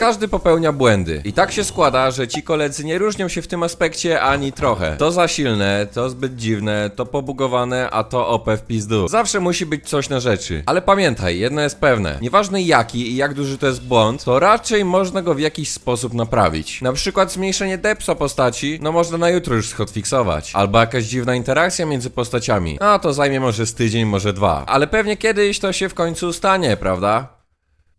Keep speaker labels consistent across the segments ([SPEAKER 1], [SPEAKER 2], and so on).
[SPEAKER 1] Każdy popełnia błędy. I tak się składa, że ci koledzy nie różnią się w tym aspekcie ani trochę. To za silne, to zbyt dziwne, to pobugowane, a to OP w pizdu. Zawsze musi być coś na rzeczy. Ale pamiętaj, jedno jest pewne. Nieważne jaki i jak duży to jest błąd, to raczej można go w jakiś sposób naprawić. Na przykład zmniejszenie depsa postaci, no można na jutro już schotfiksować. Albo jakaś dziwna interakcja między postaciami. A to zajmie może z tydzień, może dwa. Ale pewnie kiedyś to się w końcu stanie, prawda?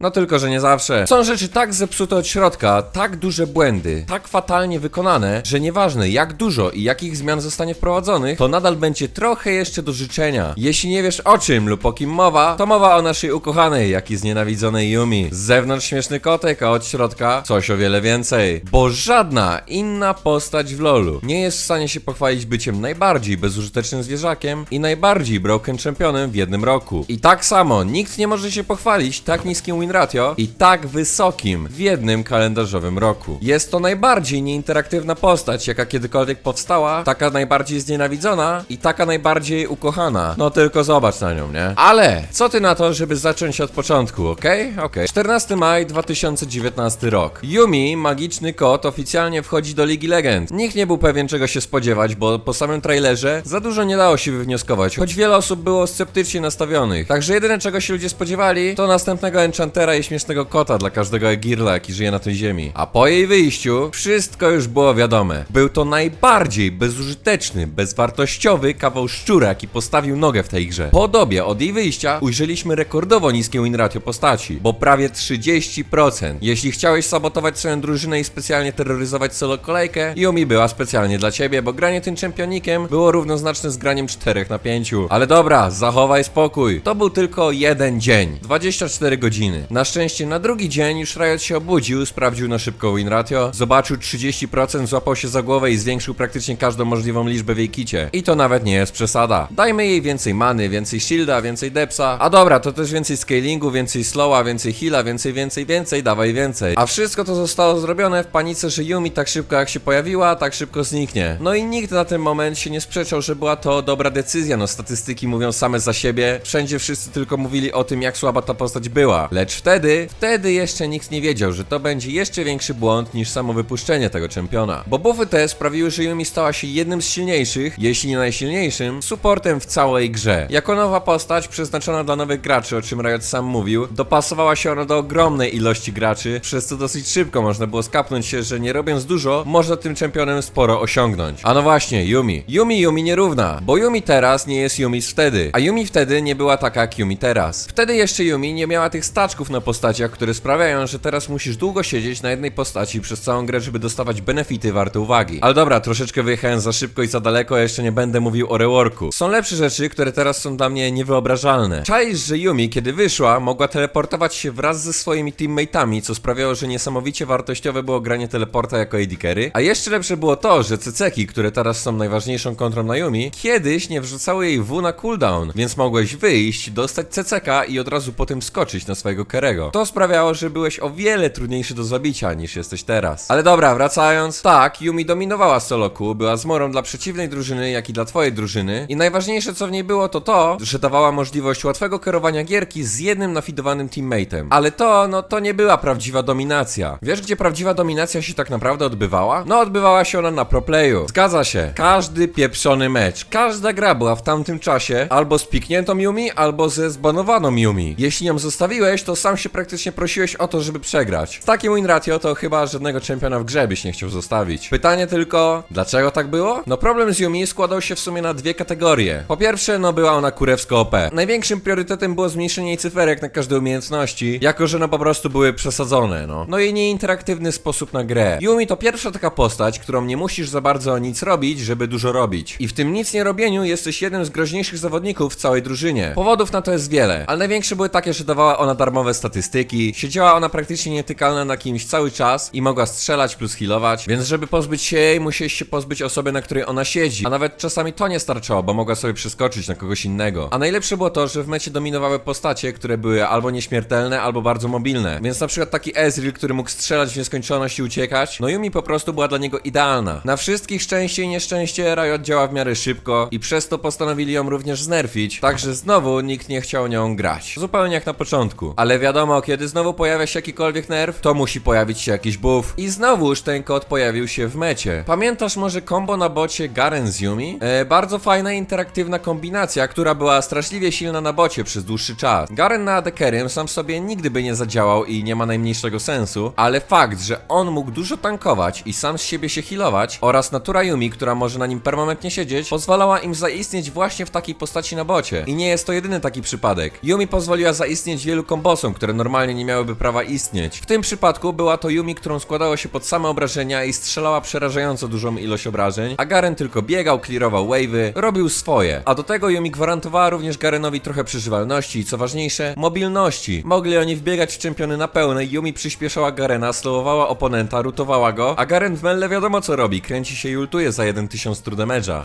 [SPEAKER 1] No tylko, że nie zawsze. Są rzeczy tak zepsute od środka, tak duże błędy, tak fatalnie wykonane, że nieważne jak dużo i jakich zmian zostanie wprowadzonych, to nadal będzie trochę jeszcze do życzenia. Jeśli nie wiesz o czym lub o kim mowa, to mowa o naszej ukochanej, jak i znienawidzonej Yumi. Z zewnątrz śmieszny kotek, a od środka coś o wiele więcej. Bo żadna inna postać w LoLu nie jest w stanie się pochwalić byciem najbardziej bezużytecznym zwierzakiem i najbardziej broken championem w jednym roku. I tak samo nikt nie może się pochwalić tak niskim ratio i tak wysokim w jednym kalendarzowym roku. Jest to najbardziej nieinteraktywna postać, jaka kiedykolwiek powstała, taka najbardziej znienawidzona i taka najbardziej ukochana. No tylko zobacz na nią, nie? Ale co ty na to, żeby zacząć od początku, okej? Okej. 14 maj 2019 rok. Yumi, magiczny kot, oficjalnie wchodzi do Ligi Legend. Nikt nie był pewien czego się spodziewać, bo po samym trailerze za dużo nie dało się wywnioskować, choć wiele osób było sceptycznie nastawionych. Także jedyne czego się ludzie spodziewali, to następnego Enchantera i śmiesznego kota dla każdego Egirla, jaki żyje na tej ziemi. A po jej wyjściu, wszystko już było wiadome. Był to najbardziej bezużyteczny, bezwartościowy kawał szczura, jaki postawił nogę w tej grze. Po dobie od jej wyjścia ujrzeliśmy rekordowo niskie win ratio postaci, bo prawie 30%. Jeśli chciałeś sabotować swoją drużynę i specjalnie terroryzować solo kolejkę, Yumi była specjalnie dla ciebie, bo granie tym czempionikiem było równoznaczne z graniem 4 na 5. Ale dobra, zachowaj spokój. To był tylko jeden dzień, 24 godziny. Na szczęście na drugi dzień już Riot się obudził, sprawdził na szybko win ratio, zobaczył 30%, złapał się za głowę i zwiększył praktycznie każdą możliwą liczbę w jej kicie. I to nawet nie jest przesada. Dajmy jej więcej many, więcej shielda, więcej depsa. A dobra, to też więcej scalingu, więcej slowa, więcej heala, więcej, więcej, więcej, dawaj więcej. A wszystko to zostało zrobione w panice, że Yumi tak szybko jak się pojawiła, tak szybko zniknie. No i nikt na ten moment się nie sprzeczał, że była to dobra decyzja, no statystyki mówią same za siebie. Wszędzie wszyscy tylko mówili o tym, jak słaba ta postać była. Lecz wtedy, wtedy jeszcze nikt nie wiedział, że to będzie jeszcze większy błąd niż samo wypuszczenie tego czempiona. Bo buffy te sprawiły, że Yumi stała się jednym z silniejszych, jeśli nie najsilniejszym, supportem w całej grze. Jako nowa postać przeznaczona dla nowych graczy, o czym Riot sam mówił, dopasowała się ona do ogromnej ilości graczy, przez co dosyć szybko można było skapnąć się, że nie robiąc dużo, można tym czempionem sporo osiągnąć. A no właśnie, Yumi. Yumi Yumi nierówna, bo Yumi teraz nie jest Yumi z wtedy, a Yumi wtedy nie była taka jak Yumi teraz. Wtedy jeszcze Yumi nie miała tych staczków na postaciach, które sprawiają, że teraz musisz długo siedzieć na jednej postaci przez całą grę, żeby dostawać benefity warte uwagi. Ale dobra, troszeczkę wyjechałem za szybko i za daleko, jeszcze nie będę mówił o reworku. Są lepsze rzeczy, które teraz są dla mnie niewyobrażalne. Czaisz, że Yumi, kiedy wyszła, mogła teleportować się wraz ze swoimi teammateami, co sprawiało, że niesamowicie wartościowe było granie teleporta jako AD carry. A jeszcze lepsze było to, że ceceki, które teraz są najważniejszą kontrą na Yumi, kiedyś nie wrzucały jej W na cooldown, więc mogłeś wyjść, dostać ceceka i od razu potem skoczyć na swojego Kerego. To sprawiało, że byłeś o wiele trudniejszy do zabicia niż jesteś teraz. Ale dobra, wracając. Tak, Yumi dominowała solo queue, była zmorą dla przeciwnej drużyny, jak i dla twojej drużyny. I najważniejsze co w niej było to to, że dawała możliwość łatwego kierowania gierki z jednym nafidowanym teammateem. Ale to, no to nie była prawdziwa dominacja. Wiesz gdzie prawdziwa dominacja się tak naprawdę odbywała? No odbywała się ona na pro playu. Zgadza się. Każdy pieprzony mecz, każda gra była w tamtym czasie albo z pikniętą Yumi, albo ze zbanowaną Yumi. Jeśli ją zostawiłeś, to sam się praktycznie prosiłeś o to, żeby przegrać. Z takim win ratio to chyba żadnego czempiona w grze byś nie chciał zostawić. Pytanie tylko, dlaczego tak było? No problem z Yumi składał się w sumie na dwie kategorie. Po pierwsze, no była ona kurewsko OP. Największym priorytetem było zmniejszenie jej cyferek na każde umiejętności, jako że no po prostu były przesadzone, no. No i nieinteraktywny sposób na grę. Yumi to pierwsza taka postać, którą nie musisz za bardzo nic robić, żeby dużo robić. I w tym nic nie robieniu jesteś jednym z groźniejszych zawodników w całej drużynie. Powodów na to jest wiele, ale największe były takie, że dawała ona darmowe statystyki, siedziała ona praktycznie nietykalna na kimś cały czas i mogła strzelać plus healować, więc żeby pozbyć się jej, musiałeś się pozbyć osoby, na której ona siedzi. A nawet czasami to nie starczało, bo mogła sobie przeskoczyć na kogoś innego. A najlepsze było to, że w mecie dominowały postacie, które były albo nieśmiertelne, albo bardzo mobilne. Więc na przykład taki Ezreal, który mógł strzelać w nieskończoność i uciekać, no Yumi po prostu była dla niego idealna. Na wszystkich szczęście i nieszczęście Riot działa w miarę szybko i przez to postanowili ją również znerfić, także znowu nikt nie chciał nią grać. Zupełnie jak na początku. Ale Ale wiadomo, kiedy znowu pojawia się jakikolwiek nerw, to musi pojawić się jakiś buff. I znowuż ten kod pojawił się w mecie. Pamiętasz może kombo na bocie Garen z Yumi? E, bardzo fajna interaktywna kombinacja, która była straszliwie silna na bocie przez dłuższy czas. Garen na Adekerym sam sobie nigdy by nie zadziałał i nie ma najmniejszego sensu, ale fakt, że on mógł dużo tankować i sam z siebie się healować oraz natura Yumi, która może na nim permanentnie siedzieć, pozwalała im zaistnieć właśnie w takiej postaci na bocie. I nie jest to jedyny taki przypadek. Yumi pozwoliła zaistnieć wielu kombosom, które normalnie nie miałyby prawa istnieć. W tym przypadku była to Yumi, którą składało się pod same obrażenia i strzelała przerażająco dużą ilość obrażeń, a Garen tylko biegał, clearował wave'y, robił swoje. A do tego Yumi gwarantowała również Garenowi trochę przeżywalności i co ważniejsze, mobilności. Mogli oni wbiegać w czempiony na pełnej, Yumi przyspieszała Garena, slowowała oponenta, rutowała go, a Garen w melle wiadomo co robi, kręci się i ultuje za 1000 true.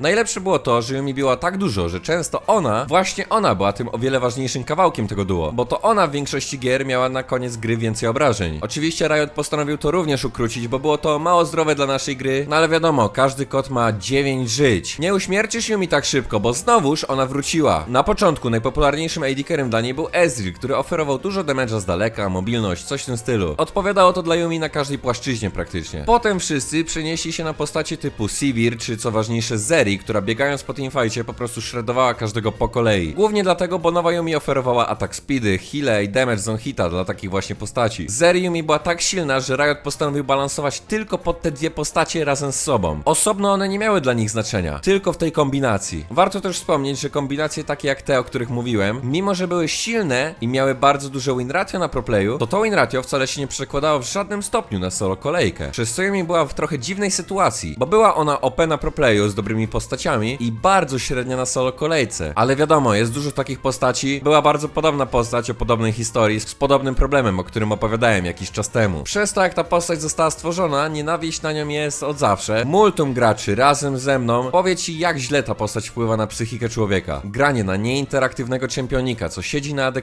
[SPEAKER 1] Najlepsze było to, że Yumi biła tak dużo, że często ona, właśnie ona była tym o wiele ważniejszym kawałkiem tego duo, bo to ona w większości gier miała na koniec gry więcej obrażeń. Oczywiście Riot postanowił to również ukrócić, bo było to mało zdrowe dla naszej gry, no ale wiadomo, każdy kot ma 9 żyć. Nie uśmiercisz Yumi tak szybko, bo znowuż ona wróciła. Na początku najpopularniejszym AD carrym dla niej był Ezreal, który oferował dużo damage'a z daleka, mobilność, coś w tym stylu. Odpowiadało to dla Yumi na każdej płaszczyźnie praktycznie. Potem wszyscy przenieśli się na postacie typu Sivir, czy co ważniejsze Zeri, która biegając po teamfightie po prostu shreddowała każdego po kolei. Głównie dlatego, bo nowa Yumi oferowała atak speedy, heale i damage zone hita dla takich właśnie postaci. Zeri Yumi była tak silna, że Riot postanowił balansować tylko pod te dwie postacie razem z sobą. Osobno one nie miały dla nich znaczenia, tylko w tej kombinacji. Warto też wspomnieć, że kombinacje takie jak te, o których mówiłem, mimo że były silne i miały bardzo duże win ratio na proplayu, to to win ratio wcale się nie przekładało w żadnym stopniu na solo kolejkę. Przez co Yumi była w trochę dziwnej sytuacji, bo była ona OP na proplayu z dobrymi postaciami i bardzo średnia na solo kolejce. Ale wiadomo, jest dużo takich postaci, była bardzo podobna postać o podobnej historii z podobnym problemem, o którym opowiadałem jakiś czas temu. Przez to jak ta postać została stworzona, nienawiść na nią jest od zawsze. Multum graczy razem ze mną powie ci jak źle ta postać wpływa na psychikę człowieka. Granie na nieinteraktywnego czempionika, co siedzi na AD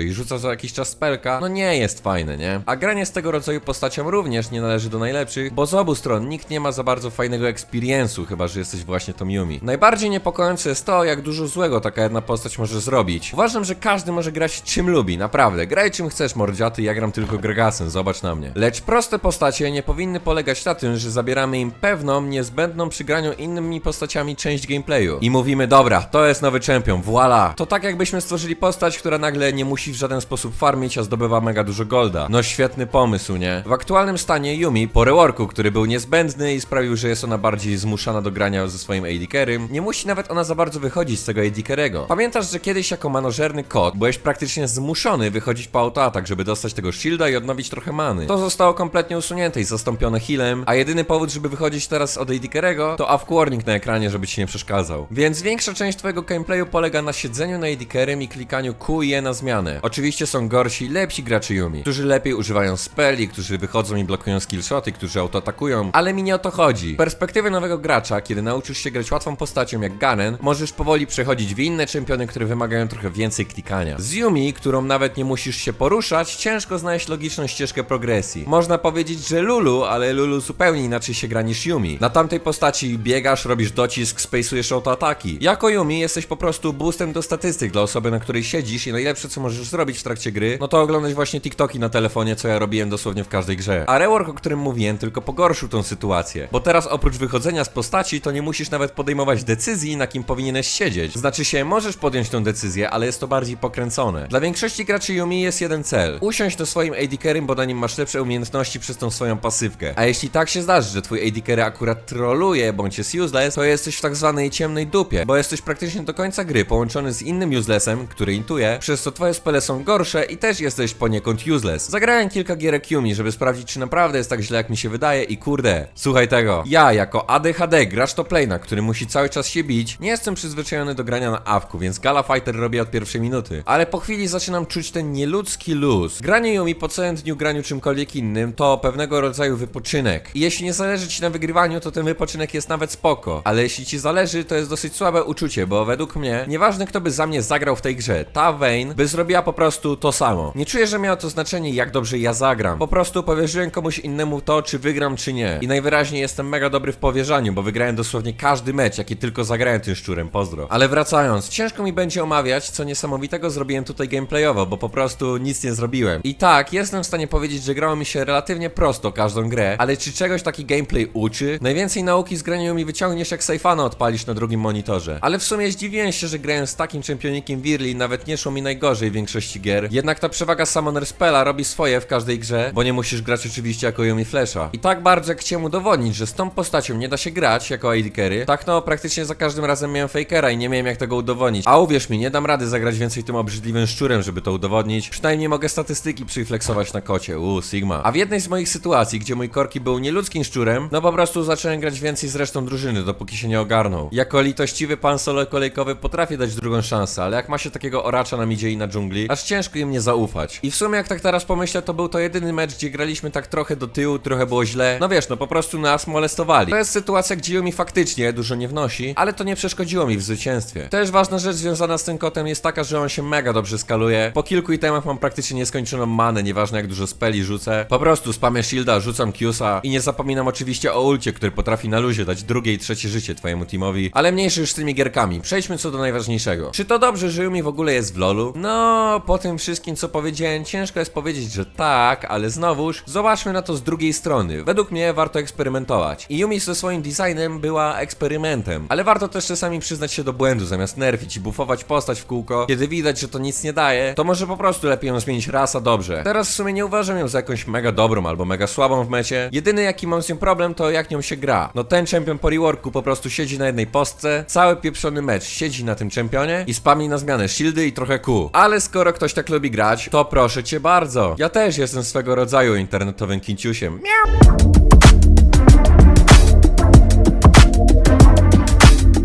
[SPEAKER 1] i rzuca za jakiś czas spelka, no nie jest fajne, nie? A granie z tego rodzaju postacią również nie należy do najlepszych, bo z obu stron nikt nie ma za bardzo fajnego experience'u, chyba że jesteś właśnie tą Yumi. Najbardziej niepokojące jest to, jak dużo złego taka jedna postać może zrobić. Uważam, że każdy może grać czym lubi, naprawdę. Graj czym chcesz, mordziaty, ja gram tylko Gregasem, zobacz na mnie. Lecz proste postacie nie powinny polegać na tym, że zabieramy im pewną, niezbędną przy graniu innymi postaciami część gameplayu. I mówimy, dobra, to jest nowy czempion, voila. To tak jakbyśmy stworzyli postać, która nagle nie musi w żaden sposób farmić, a zdobywa mega dużo golda. No świetny pomysł, nie? W aktualnym stanie Yumi, po reworku, który był niezbędny i sprawił, że jest ona bardziej zmuszana do grania ze swoim AD nie musi nawet ona za bardzo wychodzić z tego AD. Pamiętasz, że kiedyś jako manożerny kot byłeś praktycznie zmuszony wychodzić po autoatak, żeby dostać tego shielda i odnowić trochę many. To zostało kompletnie usunięte i zastąpione healem, a jedyny powód, żeby wychodzić teraz od AD to AFK warning na ekranie, żeby ci nie przeszkadzał. Więc większa część twojego gameplayu polega na siedzeniu na AD i klikaniu Q i E na zmianę. Oczywiście są gorsi, lepsi gracze Yumi, którzy lepiej używają speli, którzy wychodzą i blokują skillshoty, którzy autoatakują, ale mi nie o to chodzi. Perspektywy nowego gracza, kiedy nauczysz się grać łatwą postacią jak Garen, możesz powoli przechodzić w inne czempiony, które wymagają trochę więcej klikania. Z Yumi, którą nawet nie musisz się poruszać, ciężko znaleźć logiczną ścieżkę progresji. Można powiedzieć, że Lulu, ale Lulu zupełnie inaczej się gra niż Yumi. Na tamtej postaci biegasz, robisz docisk, spacujesz autoataki. Jako Yumi jesteś po prostu boostem do statystyk dla osoby, na której siedzisz i najlepsze co możesz zrobić w trakcie gry, no to oglądać właśnie TikToki na telefonie, co ja robiłem dosłownie w każdej grze. A rework, o którym mówiłem, tylko pogorszył tą sytuację. Bo teraz oprócz wychodzenia z postaci, to nie musisz nawet podejmować decyzji, na kim powinieneś siedzieć. Znaczy się, możesz podjąć tą decyzję, ale jest to bardziej pokręcone. Dla większości graczy Yumi jest jeden cel. Usiąść do swoim AD bo na nim masz lepsze umiejętności przez tą swoją pasywkę. A jeśli tak się zdarzy, że twój AD carry akurat troluje, bądź jest useless, to jesteś w tak zwanej ciemnej dupie, bo jesteś praktycznie do końca gry połączony z innym uselessem, który intuje, przez co twoje spele są gorsze i też jesteś poniekąd useless. Zagrałem kilka gierek Yumi, żeby sprawdzić, czy naprawdę jest tak źle, jak mi się wydaje i kurde, słuchaj tego. Ja, jako ADHD, gracz to plana, który musi cały czas się bić, nie jestem przyzwyczajony do grania na awku, więc Gala Fighter robię od pierwszej minuty. Ale po chwili zaczynam czuć ten nieludzki luz. Granie Yumi po całym dniu graniu czymkolwiek innym to pewnego rodzaju wypoczynek. I jeśli nie zależy ci na wygrywaniu, to ten wypoczynek jest nawet spoko. Ale jeśli ci zależy, to jest dosyć słabe uczucie, bo według mnie, nieważne kto by za mnie zagrał w tej grze, ta Vayne by zrobiła po prostu to samo. Nie czuję, że miało to znaczenie, jak dobrze ja zagram. Po prostu powierzyłem komuś innemu to, czy wygram, czy nie. I najwyraźniej jestem mega dobry w powierzaniu, bo wygrałem dosłownie każdy mecz, jaki tylko zagrałem tym szczurem, pozdro. Ale wracając, ciężko mi będzie omawiać, co niesamowitego zrobiłem tutaj gameplayowo, bo po prostu prostu nic nie zrobiłem. I tak, jestem w stanie powiedzieć, że grało mi się relatywnie prosto każdą grę, ale czy czegoś taki gameplay uczy? Najwięcej nauki z grania mi wyciągniesz jak Sejfana odpalisz na drugim monitorze. Ale w sumie zdziwiłem się, że grając z takim czempionikiem Wirli nawet nie szło mi najgorzej w większości gier. Jednak ta przewaga Summoner Spella robi swoje w każdej grze, bo nie musisz grać oczywiście jako Yumi Flasha. I tak bardzo jak chciałem udowodnić, że z tą postacią nie da się grać jako AD Carry, tak no praktycznie za każdym razem miałem Fakera i nie miałem jak tego udowodnić. A uwierz mi, nie dam rady zagrać więcej tym obrzydliwym szczurem, żeby to udowodnić. Przynajmniej mogę statystyki przyflexować na kocie. Uuu, Sigma. A w jednej z moich sytuacji, gdzie mój Korki był nieludzkim szczurem, no po prostu zacząłem grać więcej z resztą drużyny, dopóki się nie ogarnął. Jako litościwy pan solo kolejkowy potrafię dać drugą szansę, ale jak ma się takiego oracza na midzie i na dżungli, aż ciężko im nie zaufać. I w sumie jak tak teraz pomyślę, to był to jedyny mecz, gdzie graliśmy tak trochę do tyłu, trochę było źle. No wiesz, no po prostu nas molestowali. To jest sytuacja, gdzie mi faktycznie dużo nie wnosi, ale to nie przeszkodziło mi w zwycięstwie. Też ważna rzecz związana z tym kotem jest taka, że on się mega dobrze skaluje. Po kilku itemach mam praktycznie nieskończoną manę, nieważne jak dużo speli rzucę. Po prostu spamię shielda, rzucam Q'sa i nie zapominam oczywiście o ulcie, który potrafi na luzie dać drugie i trzecie życie twojemu teamowi. Ale mniejszy już z tymi gierkami. Przejdźmy co do najważniejszego. Czy to dobrze, że Yumi w ogóle jest w LoLu? No, po tym wszystkim co powiedziałem, ciężko jest powiedzieć, że tak, ale znowuż zobaczmy na to z drugiej strony. Według mnie warto eksperymentować. I Yumi ze swoim designem była eksperymentem. Ale warto też czasami przyznać się do błędu, zamiast nerwić i bufować postać w kółko, kiedy widać, że to nic nie daje, to może po prostu lepiej ją zmienić raz, a dobrze. Teraz w sumie nie uważam ją za jakąś mega dobrą albo mega słabą w mecie. Jedyny jaki mam z nią problem to jak nią się gra. No ten czempion po reworku po prostu siedzi na jednej postce, cały pieprzony mecz siedzi na tym czempionie i spami na zmianę shieldy i trochę Q. Ale skoro ktoś tak lubi grać, to proszę cię bardzo. Ja też jestem swego rodzaju internetowym kinciusiem. Miau.